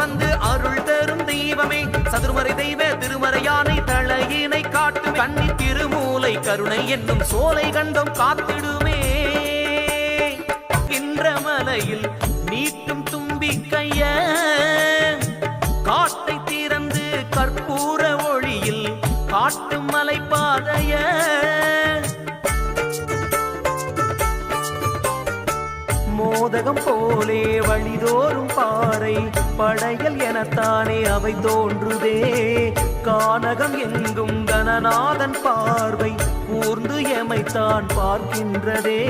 வந்து அருள் தரும் தெய்வமே. சதுர்மறை தெய்வ திருமறையானை தலையினை காட்டும். கண்ணி திருமூலை கருணை என்னும் சோலை கண்டம் காத்திடுமே. இன்றமலையில் நீட்டும் தும்பிக்கைய காட்டை திறந்து கற்பூர ஒளியில் காட்டும் மலைப்பா மோதகம் போலே வழிதோறும் பாறை படையல் எனத்தானே அவை தோன்றுதே. கானகம் எங்கும் கணநாதன் பார்வை கூர்ந்து எமைத்தான் பார்க்கின்றதே.